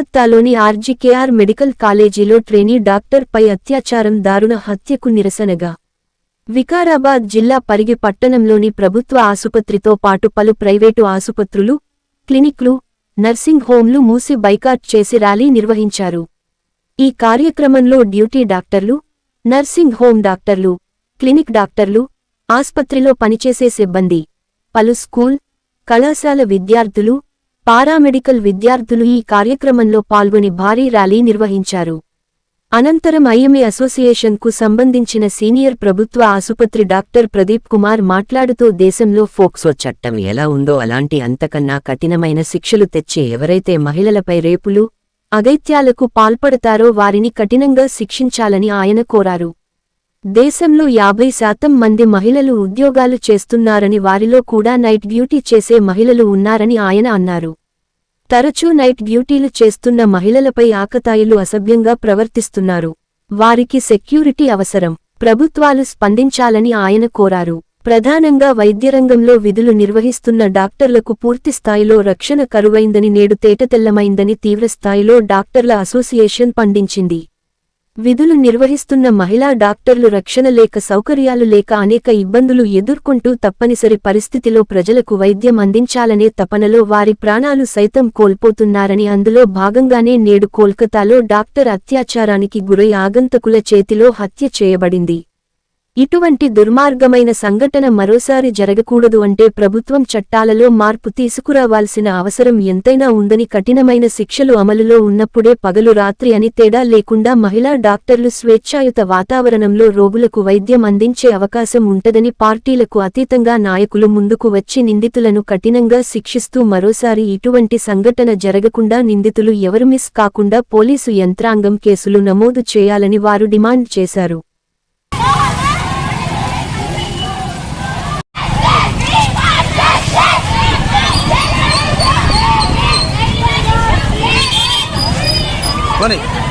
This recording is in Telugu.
కోల్కత్తాలోని ఆర్జీకేఆర్ మెడికల్ కాలేజీలో ట్రైనీ డాక్టర్పై అత్యాచారం దారుణ హత్యకు నిరసనగా వికారాబాద్ జిల్లా పరిగి పట్టణంలోని ప్రభుత్వ ఆసుపత్రితో పాటు పలు ప్రైవేటు ఆసుపత్రులు క్లినిక్లు నర్సింగ్ హోంలు మూసి బైకాట్ చేసి ర్యాలీ నిర్వహించారు. ఈ కార్యక్రమంలో డ్యూటీ డాక్టర్లు నర్సింగ్ హోం డాక్టర్లు క్లినిక్ డాక్టర్లు ఆస్పత్రిలో పనిచేసే సిబ్బంది పలు స్కూల్ కళాశాల విద్యార్థులు పారామెడికల్ విద్యార్థులు ఈ కార్యక్రమంలో పాల్గొని భారీ ర్యాలీ నిర్వహించారు. అనంతరం ఐఎంఏ అసోసియేషన్కు సంబంధించిన సీనియర్ ప్రభుత్వ ఆసుపత్రి డాక్టర్ ప్రదీప్ కుమార్ మాట్లాడుతూ దేశంలో ఫోక్సో చట్టం ఎలా ఉందో అలాంటి అంతకన్నా కఠినమైన శిక్షలు తెచ్చే ఎవరైతే మహిళలపై రేపులు అగైత్యాలకు పాల్పడతారో వారిని కఠినంగా శిక్షించాలని ఆయన కోరారు. దేశంలో యాభై శాతం మంది మహిళలు ఉద్యోగాలు చేస్తున్నారని వారిలో కూడా నైట్ డ్యూటీ చేసే మహిళలు ఉన్నారని ఆయన అన్నారు. తరచూ నైట్ డ్యూటీలు చేస్తున్న మహిళలపై ఆకతాయిలు అసభ్యంగా ప్రవర్తిస్తున్నారు. వారికి సెక్యూరిటీ అవసరం ప్రభుత్వాలు స్పందించాలని ఆయన కోరారు. ప్రధానంగా వైద్యరంగంలో విధులు నిర్వహిస్తున్న డాక్టర్లకు పూర్తిస్థాయిలో రక్షణ కరువైందని నేడు తేటతెల్లమైందని తీవ్రస్థాయిలో డాక్టర్ల అసోసియేషన్ పండించింది. విధులు నిర్వహిస్తున్న మహిళా డాక్టర్లు రక్షణ లేక సౌకర్యాలు లేక అనేక ఇబ్బందులు ఎదుర్కొంటూ తప్పనిసరి పరిస్థితిలో ప్రజలకు వైద్యం అందించాలనే తపనలో వారి ప్రాణాలు సైతం కోల్పోతున్నారని అందులో భాగంగానే నేడు కోల్కతాలో డాక్టర్ అత్యాచారానికి గురై ఆగంతకుల చేతిలో హత్య చేయబడింది. ఇటువంటి దుర్మార్గమైన సంఘటన మరోసారి జరగకూడదు అంటే ప్రభుత్వం చట్టాలలో మార్పు తీసుకురావాల్సిన అవసరం ఎంతైనా ఉందని కఠినమైన శిక్షలు అమలులో ఉన్నప్పుడే పగలు రాత్రి అని తేడా లేకుండా మహిళా డాక్టర్లు స్వేచ్ఛాయుత వాతావరణంలో రోగులకు వైద్యం అందించే అవకాశం ఉంటదని పార్టీలకు అతీతంగా నాయకులు ముందుకు వచ్చి నిందితులను కఠినంగా శిక్షిస్తూ మరోసారి ఇటువంటి సంఘటన జరగకుండా నిందితులు ఎవరు మిస్ కాకుండా పోలీసు యంత్రాంగం కేసులు నమోదు చేయాలని వారు డిమాండ్ చేశారు. Lenny.